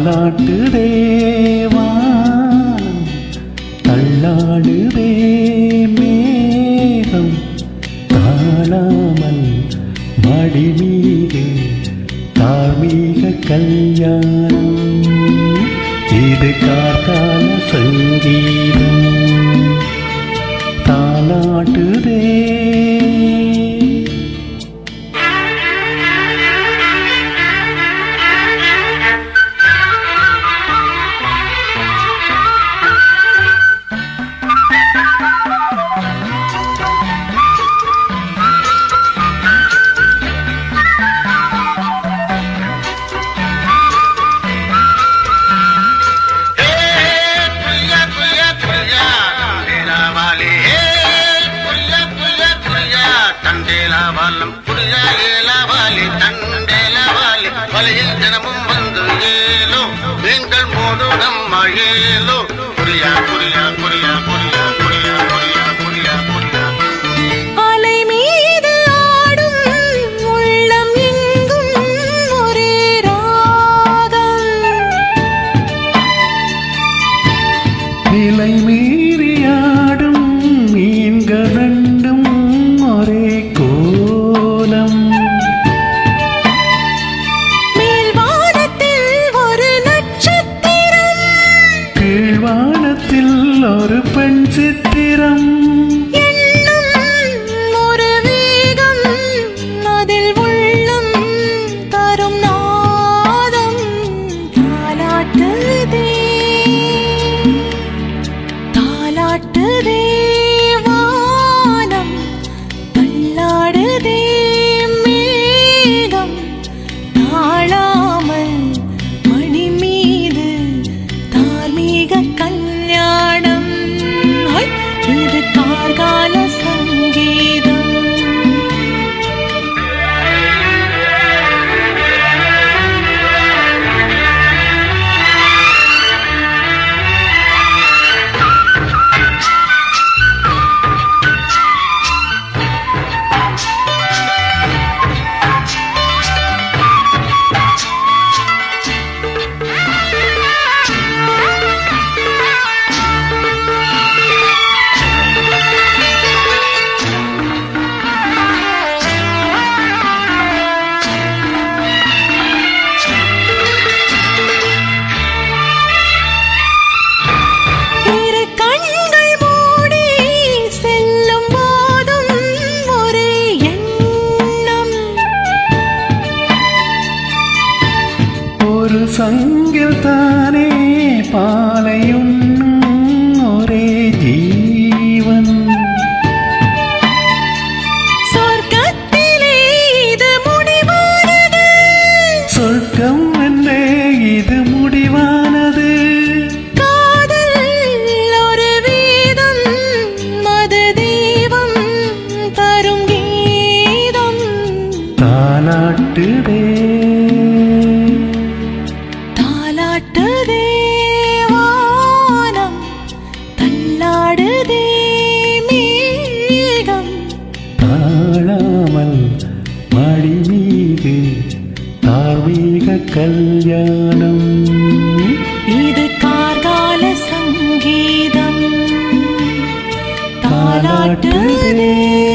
தாலாட்டு தேவா தள்ளாடுதே மேகம். காணாமல் மடி மீது தார்மீக கல்யாணம். இது கார்கால சங்கீதம். தாலாட்டுதே மலையில் தினமும் வந்து ஏலும் எங்கள் மோதும் மழையிலும் கீழ்வானத்தில் ஒரு பெண் சித்திரம். எண்ணம் മാർഗാല സംഗീത சங்கில் தானே பாலையுண்ணும் ஒரே ஜீவன். சொர்க்கத்திலே இது முடிவானது. சொர்க்கம் என்றே இது முடிவானது. காதல் ஒரு வேதம் அது தெய்வம் தரும் கீதம். தாலாட்டுதே தாலாட்டுதே தார்மீக கல்யாணம். இது கார்கால சங்கீதம். தாலாட்டுதே